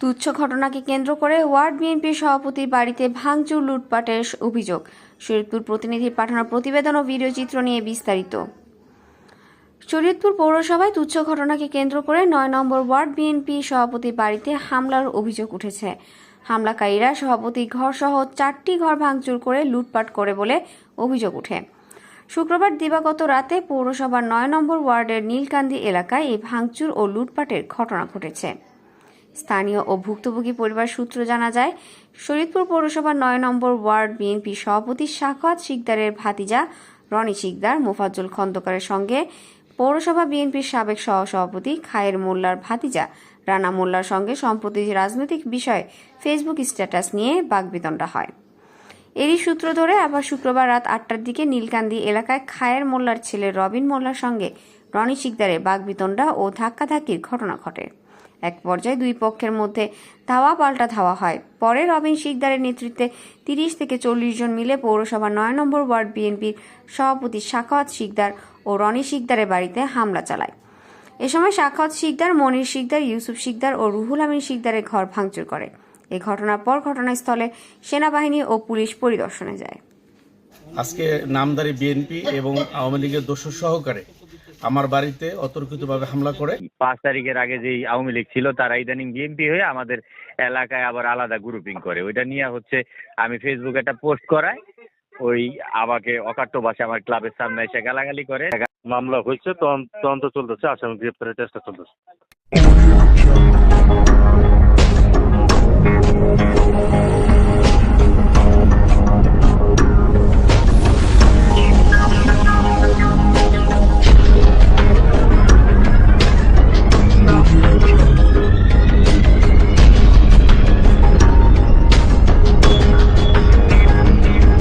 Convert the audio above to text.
তুচ্ছ ঘটনাকে কেন্দ্র করে ওয়ার্ড বিএনপির সভাপতির বাড়িতে ভাঙচুর, লুটপাটের অভিযোগ। শরীয়তপুর প্রতিনিধির পাঠানো প্রতিবেদন ও ভিডিও চিত্র নিয়ে বিস্তারিত। শরীয়তপুর পৌরসভায় তুচ্ছ ঘটনাকে কেন্দ্র করে নয় নম্বর ওয়ার্ড বিএনপি সভাপতির বাড়িতে হামলার অভিযোগ উঠেছে। হামলাকারীরা সভাপতি ঘর সহ চারটি ঘর ভাঙচুর করে লুটপাট করে বলে অভিযোগ ওঠে। শুক্রবার দিবাগত রাতে পৌরসভার নয় নম্বর ওয়ার্ডের নীলকান্দি এলাকায় এই ভাঙচুর ও লুটপাটের ঘটনা ঘটেছে। স্থানীয় ও ভুক্তভোগী পরিবার সূত্র জানা যায় শরীদপুর পৌরসভার নয় নম্বর ওয়ার্ড বিএনপি সভাপতি শাখাত শিকদারের ভাতিজা রনি শিকদার, মোফাজ্জুল খন্দকারের সঙ্গে পৌরসভা বিএনপির সাবেক সহসভাপতি খায়ের মোল্লার ভাতিজা রানা মোল্লার সঙ্গে সম্প্রতি রাজনৈতিক বিষয়ে ফেসবুক স্ট্যাটাস নিয়ে বাগবিতণ্ডা হয়। এরই সূত্র ধরে আবার শুক্রবার রাত আটটার দিকে নীলকান্দি এলাকায় খায়ের মোল্লার ছেলে রবিন মোল্লার সঙ্গে রনি শিকদারের বাগবিতণ্ডা ও ধাক্কাধাক্কির ঘটনা ঘটে। এক পর্যায়ে দুই পক্ষের মধ্যে ধাওয়া পাল্টা ধাওয়া হয়। পরে রবিন শিকদারের নেতৃত্বে তিরিশ থেকে চল্লিশ জন মিলে পৌরসভা নয় নম্বর ওয়ার্ড বিএনপির সভাপতি শাখাওয়াত শিকদার ও রনি শিকদারের বাড়িতে হামলা চালায়। এ সময় শাখাওয়াত শিকদার, মনির শিকদার, ইউসুফ শিকদার ও রুহুল আমিন শিকদারের ঘর ভাঙচুর করে। এই ঘটনার পর ঘটনাস্থলে সেনাবাহিনী ও পুলিশ পরিদর্শনে যায়। আজকে নামদারি বিএনপি এবং আওয়ামী লীগের দোষর সহকারে আমার বাড়িতে অতর্কিতভাবে হামলা করে। পাঁচ তারিখের আগে যে আওয়ামী লীগ ছিল তারা ইদানিং বিএনপি হয়ে আমাদের এলাকায় আবার আলাদা গ্রুপিং করে। ওইটা নিয়ে হচ্ছে আমি ফেসবুকে একটা পোস্ট করাই। ওই আমাকে অকাট্য ভাষা আমার ক্লাবের সামনে এসে গালাগালি করে। মামলা হয়েছে তদন্ত চলতেছে আসামি গ্রেপ্তারের চেষ্টা চলতেছে.